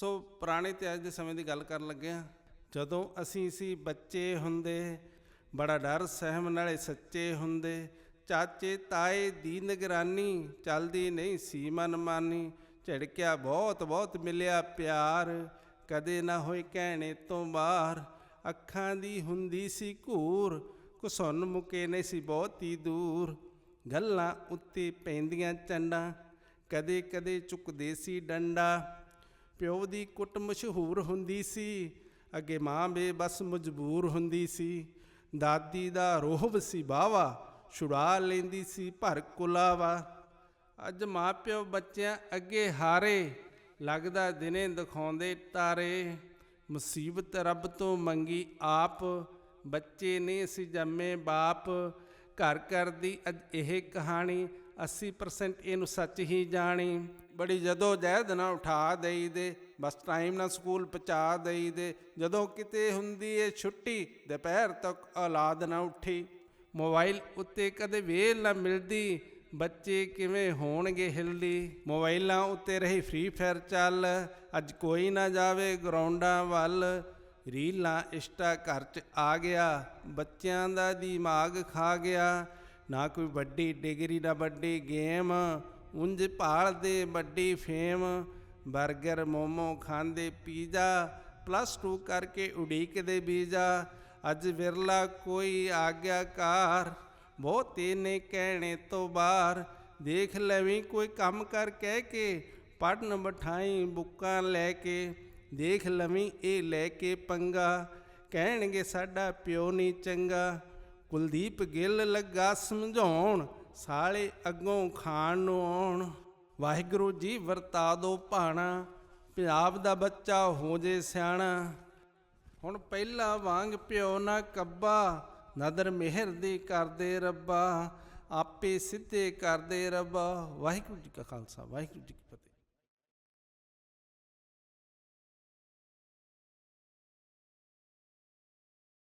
ਸੋ ਪੁਰਾਣੇ ਤੇ ਅੱਜ ਦੇ ਸਮੇਂ ਦੀ ਗੱਲ ਕਰਨ ਲੱਗੇ ਆ ਜਦੋਂ ਅਸੀਂ ਸੀ ਬੱਚੇ ਹੁੰਦੇ, ਬੜਾ ਡਰ ਸਹਿਮ ਨਾਲੇ ਸੱਚੇ ਹੁੰਦੇ। ਚਾਚੇ ਤਾਏ ਦੀ ਨਿਗਰਾਨੀ, ਚੱਲਦੀ ਨਹੀਂ ਸੀ ਮਨਮਾਨੀ ਝੜਕਿਆ ਬਹੁਤ ਬਹੁਤ ਮਿਲਿਆ ਪਿਆਰ, ਕਦੇ ਨਾ ਹੋਏ ਕਹਿਣੇ ਤੋਂ ਬਾਹਰ। ਅੱਖਾਂ ਦੀ ਹੁੰਦੀ ਸੀ ਘੂਰ ਕੁਸੁੰਨ ਮੁਕੇ ਨਹੀਂ ਸੀ ਬਹੁਤੀ ਦੂਰ। ਗੱਲਾਂ ਉੱਤੇ ਪੈਂਦੀਆਂ ਚੰਡਾਂ ਕਦੇ ਕਦੇ ਚੁੱਕਦੇ ਸੀ ਡੰਡਾ। ਪਿਓ ਦੀ ਕੁੱਟ ਮਸ਼ਹੂਰ ਹੁੰਦੀ ਸੀ, ਅੱਗੇ ਮਾਂ ਬੇ ਬਸ ਮਜਬੂਰ ਹੁੰਦੀ ਸੀ। ਦਾਦੀ ਦਾ ਰੋਹਬ ਸੀ ਬਾਵਾ ਛੁੜਾ ਲੈਂਦੀ ਸੀ ਭਰ ਕੁਲਾਵਾ। ਅੱਜ ਮਾਪਿਓ ਬੱਚਿਆਂ ਅੱਗੇ ਹਾਰੇ, ਲੱਗਦਾ ਦਿਨੇ ਦਿਖਾਉਂਦੇ ਤਾਰੇ। ਮੁਸੀਬਤ ਰੱਬ ਤੋਂ ਮੰਗੀ ਆਪ, ਬੱਚੇ ਨੇ ਅਸੀਂ ਜੰਮੇ ਬਾਪ। ਘਰ ਘਰ ਦੀ ਅੱਜ ਇਹ ਕਹਾਣੀ 80% ਇਹਨੂੰ ਸੱਚ ਹੀ ਜਾਣੀ। ਬੜੀ ਜਦੋਂ ਜਹਿਦ ਨਾ ਉਠਾ ਦੇਈ ਦੇ ਬਸ ਟਾਈਮ ਨਾਲ ਸਕੂਲ ਪਹੁੰਚਾ ਦੇਈ ਦੇ ਜਦੋਂ ਕਿਤੇ ਹੁੰਦੀ ਏ ਛੁੱਟੀ, ਦੁਪਹਿਰ ਤੱਕ ਔਲਾਦ ਨਾ ਉੱਠੀ। ਮੋਬਾਈਲ ਉੱਤੇ ਕਦੇ ਵੇਲ ਨਾ ਮਿਲਦੀ, ਬੱਚੇ ਕਿਵੇਂ ਹੋਣਗੇ ਹਿਲਦੀ। ਮੋਬਾਈਲਾਂ ਉੱਤੇ ਰਹੀ ਫ੍ਰੀ ਫਾਇਰ ਚੱਲ, ਅੱਜ ਕੋਈ ਨਾ ਜਾਵੇ ਗਰਾਊਂਡਾਂ ਵੱਲ। ਰੀਲਾਂ ਇਸ਼ਟਾ ਘਰ 'ਚ ਆ ਗਿਆ, ਬੱਚਿਆਂ ਦਾ ਦਿਮਾਗ ਖਾ ਗਿਆ। ਨਾ ਕੋਈ ਵੱਡੀ ਡਿਗਰੀ, ਨਾ ਵੱਡੀ ਗੇਮ, ਉਂਝ ਭਾਲਦੇ ਵੱਡੀ ਫੇਮ। 버ਗਰ ਮੋਮੋ ਖਾਂਦੇ ਪੀਜ਼ਾ, ਪਲੱਸ 2 ਕਰਕੇ ਉਡੀਕਦੇ ਵੀਜ਼ਾ ਅੱਜ ਵਿਰਲਾ ਕੋਈ ਆਗਿਆਕਾਰ, ਬਹੁਤੇ ਨੇ ਕਹਿਣੇ ਤੋਂ ਬਾਹਰ। ਦੇਖ ਲਵੀਂ ਕੋਈ ਕੰਮ ਕਰ ਕਹਿ ਕੇ ਪੜਨ ਬਿਠਾਈ ਬੁੱਕਾਂ ਲੈ ਕੇ। ਦੇਖ ਲਵੀਂ ਇਹ ਲੈ ਕੇ ਪੰਗਾ, ਕਹਿਣਗੇ ਸਾਡਾ ਪਿਓ ਨਹੀਂ ਚੰਗਾ। ਕੁਲਦੀਪ ਗਿੱਲ ਲੱਗਾ ਸਮਝਾਉਣ, ਸਾਲੇ ਅੱਗੋਂ ਖਾਣ ਨੂੰ ਆਉਣ। ਵਾਹਿਗੁਰੂ ਜੀ ਵਰਤਾ ਦੋ ਭਾਣਾ ਪੰਜਾਬ ਦਾ ਬੱਚਾ ਹੋ ਜੇ ਸਿਆਣਾ। ਹੁਣ ਪਹਿਲਾ ਵਾਂਗ ਪਿਓ ਨਾ ਕੱਬਾ, ਨਦਰ ਮਿਹਰ ਦੀ ਕਰਦੇ ਰੱਬਾ, ਆਪੇ ਸਿੱਧੇ ਕਰਦੇ ਰੱਬਾ। ਵਾਹਿਗੁਰੂ ਜੀ ਕਾ ਖਾਲਸਾ, ਵਾਹਿਗੁਰੂ ਜੀ